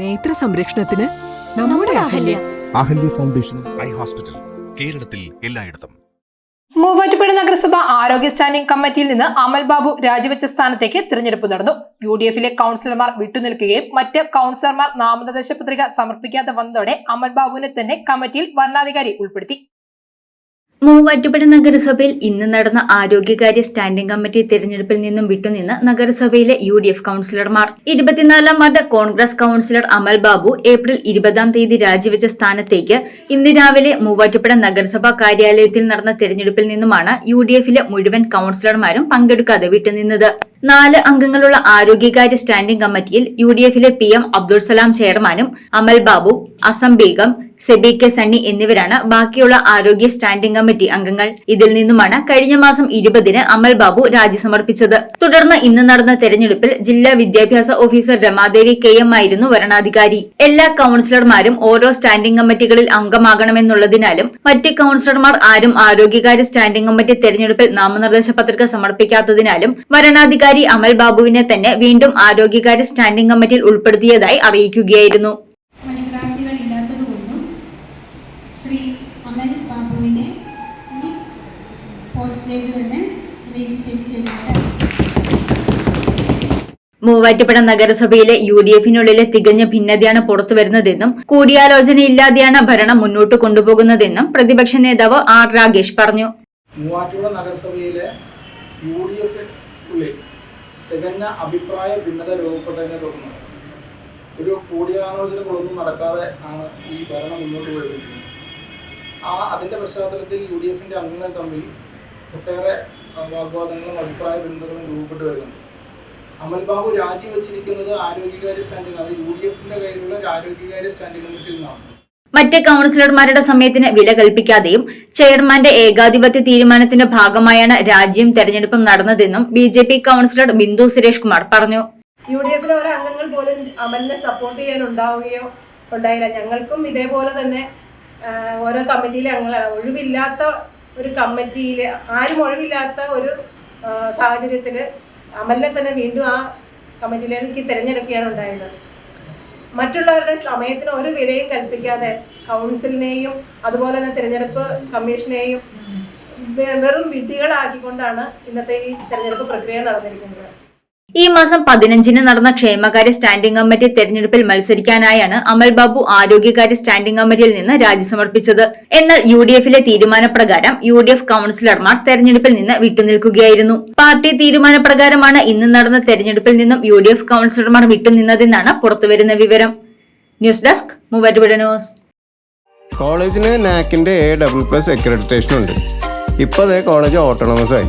നേത്ര സംരക്ഷണത്തിന് നമ്മുടെ Ahalya. Ahalya. Foundation eye hospital കേരളത്തിൽ എല്ലായിടത്തും. മൂവാറ്റുപുഴ നഗരസഭ ആരോഗ്യ സ്റ്റാൻഡിംഗ് കമ്മിറ്റിയിൽ നിന്ന് അമൽ ബാബു രാജിവെച്ച സ്ഥാനത്തേക്ക് തിരഞ്ഞെടുപ്പ് നടന്നു. യു ഡി എഫിലെ കൗൺസിലർമാർ വിട്ടുനിൽക്കുകയും മറ്റ് കൗൺസിലർമാർ നാമനിർദ്ദേശ പത്രിക സമർപ്പിക്കാതെ വന്നതോടെ അമൽ ബാബുവിനെ തന്നെ കമ്മിറ്റിയിൽ വരണാധികാരി ഉൾപ്പെടുത്തി. മൂവാറ്റുപുഴ നഗരസഭയിൽ ഇന്ന് നടന്ന ആരോഗ്യകാര്യ സ്റ്റാൻഡിംഗ് കമ്മിറ്റി തെരഞ്ഞെടുപ്പിൽ നിന്നും വിട്ടുനിന്ന് നഗരസഭയിലെ യു ഡി എഫ് കൌൺസിലർമാർ. ഇരുപത്തിനാലാം ward Congress councillor Amal Babu April ഇരുപതാം തീയതി രാജിവെച്ച സ്ഥാനത്തേക്ക് ഇന്ന് രാവിലെ മൂവാറ്റുപുഴ നഗരസഭാ കാര്യാലയത്തിൽ നടന്ന തെരഞ്ഞെടുപ്പിൽ നിന്നുമാണ് യു ഡി എഫിലെ മുഴുവൻ കൌൺസിലർമാരും പങ്കെടുക്കാതെ വിട്ടുനിന്നത്. നാല് അംഗങ്ങളുള്ള ആരോഗ്യകാര്യ സ്റ്റാൻഡിംഗ് കമ്മിറ്റിയിൽ യു ഡി എഫിലെ പി എം അബ്ദുൾ സലാം ചെയർമാനും അമൽ ബാബു അസം ബീഗം സെബി കെ സണ്ണി എന്നിവരാണ് ബാക്കിയുള്ള ആരോഗ്യ സ്റ്റാൻഡിംഗ് കമ്മിറ്റി അംഗങ്ങൾ. ഇതിൽ നിന്നുമാണ് കഴിഞ്ഞ മാസം ഇരുപതിന് അമൽ ബാബു രാജി സമർപ്പിച്ചത്. തുടർന്ന് ഇന്ന് നടന്ന തെരഞ്ഞെടുപ്പിൽ ജില്ലാ വിദ്യാഭ്യാസ ഓഫീസർ രമാദേവി കെ എം ആയിരുന്നു വരണാധികാരി. എല്ലാ കൌൺസിലർമാരും ഓരോ സ്റ്റാൻഡിംഗ് കമ്മിറ്റികളിൽ അംഗമാകണമെന്നുള്ളതിനാലും മറ്റ് കൌൺസിലർമാർ ആരും ആരോഗ്യകാര്യ സ്റ്റാൻഡിംഗ് കമ്മിറ്റി തെരഞ്ഞെടുപ്പിൽ നാമനിർദ്ദേശ പത്രിക സമർപ്പിക്കാത്തതിനാലും വരണാധികാരി അമൽ ബാബുവിനെ തന്നെ വീണ്ടും ആരോഗ്യകാര്യ സ്റ്റാൻഡിംഗ് കമ്മിറ്റിയിൽ ഉൾപ്പെടുത്തിയതായി അറിയിക്കുകയായിരുന്നു. ശ്രീ അമൽ ബാബുവിനെ ഈ പോസ്റ്റിലേക്ക് തന്നെ റീഇൻസ്റ്റേറ്റ് ചെയ്യുന്നത് മൂവാറ്റുപുഴ നഗരസഭയിലെ യു ഡി എഫിനുള്ളിലെ തികഞ്ഞ ഭിന്നതയാണ് പുറത്തുവരുന്നതെന്നും കൂടിയാലോചനയില്ലാതെയാണ് ഭരണം മുന്നോട്ട് കൊണ്ടുപോകുന്നതെന്നും പ്രതിപക്ഷ നേതാവ് ആർ രാഗേഷ് പറഞ്ഞു. മൂവാറ്റുപുഴ നഗരസഭയിലെ യു ഡി എഫിനുള്ളിൽ തികഞ്ഞ അഭിപ്രായ ഭിന്നത രൂപപ്പെട്ടതിനെ തുടർന്ന് ഒരു കൂടിയാലോചനകളൊന്നും നടക്കാതെ ആണ് ഈ ഭരണം മുന്നോട്ട് പോയിരിക്കുന്നത് ആ അതിന്റെ പശ്ചാത്തലത്തിൽ യു ഡി എഫിന്റെ അംഗങ്ങൾ തമ്മിൽ ഒട്ടേറെ വാഗ്വാദങ്ങളും അഭിപ്രായ ബന്ധങ്ങളും രൂപപ്പെട്ടു വരുന്നുണ്ട്. അമൽ ബാബു രാജിവെച്ചിരിക്കുന്നത് ആരോഗ്യകാര്യ സ്റ്റാൻഡിംഗ് അത് യു ഡി എഫിന്റെ കയ്യിലുള്ള ഒരു ആരോഗ്യകാര്യ സ്റ്റാൻഡിംഗ് കമ്മിറ്റിയിൽ നിന്നാണ് മറ്റ് കൗൺസിലർമാരുടെ സമയത്തിന് വില കൽപ്പിക്കാതെയും ചെയർമാന്റെ ഏകാധിപത്യ തീരുമാനത്തിന്റെ ഭാഗമായാണ് രാജ്യം തെരഞ്ഞെടുപ്പും നടന്നതെന്നും B J P councillor Bindu Suresh Kumar പറഞ്ഞു. യു ഡി എഫിലെ ഓരോ അംഗങ്ങൾ പോലും അമലിനെ സപ്പോർട്ട് ചെയ്യാൻ ഉണ്ടാവുകയോ ഉണ്ടായില്ല. ഞങ്ങൾക്കും ഇതേപോലെ തന്നെ ഓരോ കമ്മിറ്റിയിലെ അംഗങ്ങളാണ്. ഒഴിവില്ലാത്ത ഒരു കമ്മിറ്റിയിൽ ആരും ഒഴിവില്ലാത്ത ഒരു സാഹചര്യത്തിൽ അമലിനെ തന്നെ വീണ്ടും ആ കമ്മിറ്റിയിലേക്ക് തിരഞ്ഞെടുക്കുകയാണ് ഉണ്ടായത്. മറ്റുള്ളവരുടെ സമയത്തിന് ഒരു വിലയും കൽപ്പിക്കാതെ കൗൺസിലിനെയും അതുപോലെ തന്നെ തിരഞ്ഞെടുപ്പ് കമ്മീഷനെയും വെറും വിധികളാക്കിക്കൊണ്ടാണ് ഇന്നത്തെ ഈ തിരഞ്ഞെടുപ്പ് പ്രക്രിയ നടന്നിരിക്കുന്നത്. ഈ മാസം പതിനഞ്ചിന് നടന്ന ക്ഷേമകാര്യ സ്റ്റാൻഡിംഗ് കമ്മിറ്റി തെരഞ്ഞെടുപ്പിൽ മത്സരിക്കാനായാണ് അമൽ ബാബു ആരോഗ്യകാര്യ സ്റ്റാൻഡിംഗ് കമ്മിറ്റിയിൽ നിന്ന് രാജി സമർപ്പിച്ചത് എന്നാൽ യു ഡി എഫിലെ തീരുമാനപ്രകാരം യു ഡി എഫ് കൌൺസിലർമാർ തെരഞ്ഞെടുപ്പിൽ നിന്ന് വിട്ടുനിൽക്കുകയായിരുന്നു. പാർട്ടി തീരുമാനപ്രകാരമാണ് ഇന്ന് നടന്ന തെരഞ്ഞെടുപ്പിൽ നിന്നും യു ഡി എഫ് കൌൺസിലർമാർ വിട്ടുനിന്നതെന്നാണ് പുറത്തുവരുന്ന വിവരം. News desk news. കോളേജിന് നാക്കിന്റെ എ ഡബിൾ പ്ലസ് അക്രഡിറ്റേഷൻ ഉണ്ട്. കോളേജ് ഓട്ടോണമസ് ആയി.